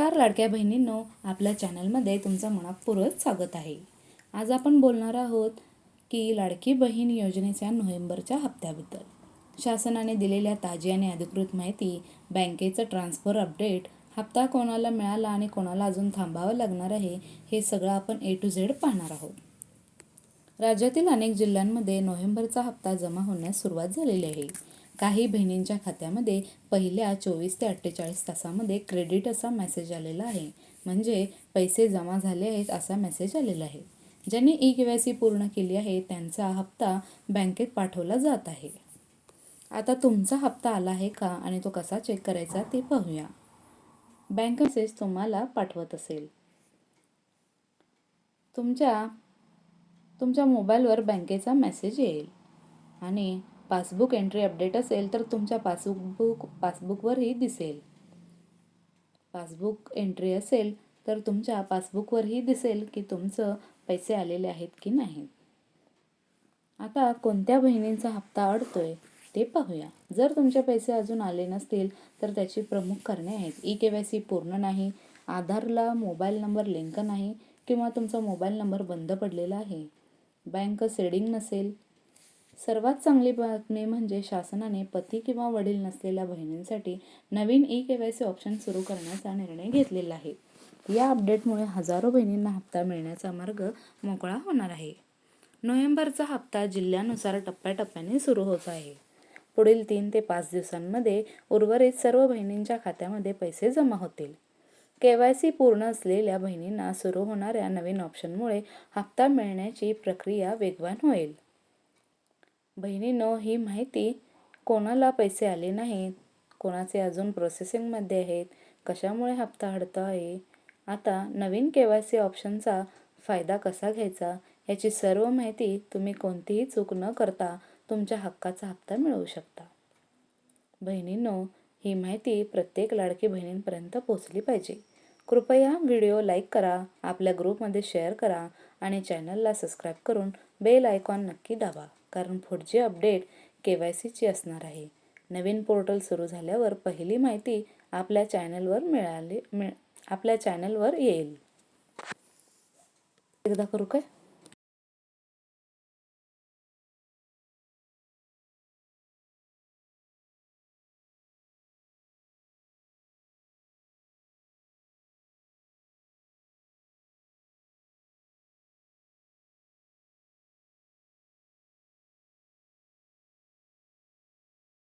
नमस्कार लाडक्या बहिणींनो आपल्या चॅनलमध्ये तुमचं मनापूर्वक स्वागत आहे. आज आपण बोलणार आहोत की लाडकी बहीण योजनेच्या नोव्हेंबरच्या हप्त्याबद्दल. शासनाने दिलेल्या ताजी आणि अधिकृत माहिती बँकेचं ट्रान्सफर अपडेट हप्ता कोणाला मिळाला आणि कोणाला अजून थांबावं लागणार आहे हे सगळं आपण ए टू झेड पाहणार आहोत. राज्यातील अनेक जिल्ह्यांमध्ये नोव्हेंबरचा हप्ता जमा होण्यास सुरुवात झालेली आहे. काही बहिणींच्या खात्यामध्ये पहिल्या चोवीस ते अठ्ठेचाळीस तासामध्ये क्रेडिट असा मेसेज आलेला आहे. म्हणजे पैसे जमा झाले आहेत असा मेसेज आलेला आहे. ज्यांनी ई के वाय सी पूर्ण केली आहे त्यांचा हप्ता बँकेत पाठवला जात आहे. आता तुमचा हप्ता आला आहे का आणि तो कसा चेक करायचा ते पाहूया. बँक मेसेज तुम्हाला पाठवत असेल. तुमच्या तुमच्या मोबाईलवर बँकेचा मेसेज येईल. आणि पासबुक एंट्री अपडेट असेल तर तुमच्या पासबुक पासबुकवरही दिसेल. पासबुक एंट्री असेल तर तुमच्या पासबुकवरही दिसेल की तुमचं पैसे आलेले आहेत की नाही. आता कोणत्या बहिणींचा हप्ता अडतोय ते पाहूया. जर तुमचे पैसे अजून आले नसतील तर त्याची प्रमुख कारणे आहेत. ई के वाय सी पूर्ण नाही आधारला मोबाईल नंबर लिंक नाही किंवा तुमचा मोबाईल नंबर बंद पडलेला आहे. बँक सेडिंग नसेल सर्वात चांगली बातमी म्हणजे शासनाने पती किंवा वडील नसलेल्या बहिणींसाठी नवीन E K Y C option सुरू करण्याचा निर्णय घेतलेला आहे. या अपडेटमुळे हजारो बहिणींना हप्ता मिळण्याचा मार्ग मोकळा होणार आहे. नोव्हेंबरचा हप्ता जिल्ह्यानुसार टप्प्याटप्प्याने सुरू होत आहे. पुढील तीन ते पाच दिवसांमध्ये उर्वरित सर्व बहिणींच्या खात्यामध्ये पैसे जमा होतील. के वाय सी पूर्ण असलेल्या बहिणींना सुरू होणाऱ्या नवीन ऑप्शनमुळे हप्ता मिळण्याची प्रक्रिया वेगवान होईल. बहिणींनो ही माहिती कोणाला पैसे आले नाहीत? कोणाचे अजून प्रोसेसिंगमध्ये आहेत? कशामुळे हप्ता अडतो आहे? आता नवीन के वाय सी ऑप्शनचा फायदा कसा घ्यायचा? याची सर्व माहिती तुम्ही कोणतीही चूक न करता तुमच्या हक्काचा हप्ता मिळवू शकता. बहिणींनो ही माहिती प्रत्येक लाडकी बहिणींपर्यंत पोहोचली पाहिजे. कृपया व्हिडिओ लाईक करा आपल्या ग्रुपमध्ये शेअर करा आणि चॅनलला सबस्क्राईब करून बेल आयकॉन नक्की दाबा. कारण पुढची अपडेट के वाय सीची असणार आहे. नवीन पोर्टल सुरू झाल्यावर पहिली माहिती आपल्या चॅनलवर मिळाली मिळ आपल्या चॅनलवर येईल. एकदा करू काय?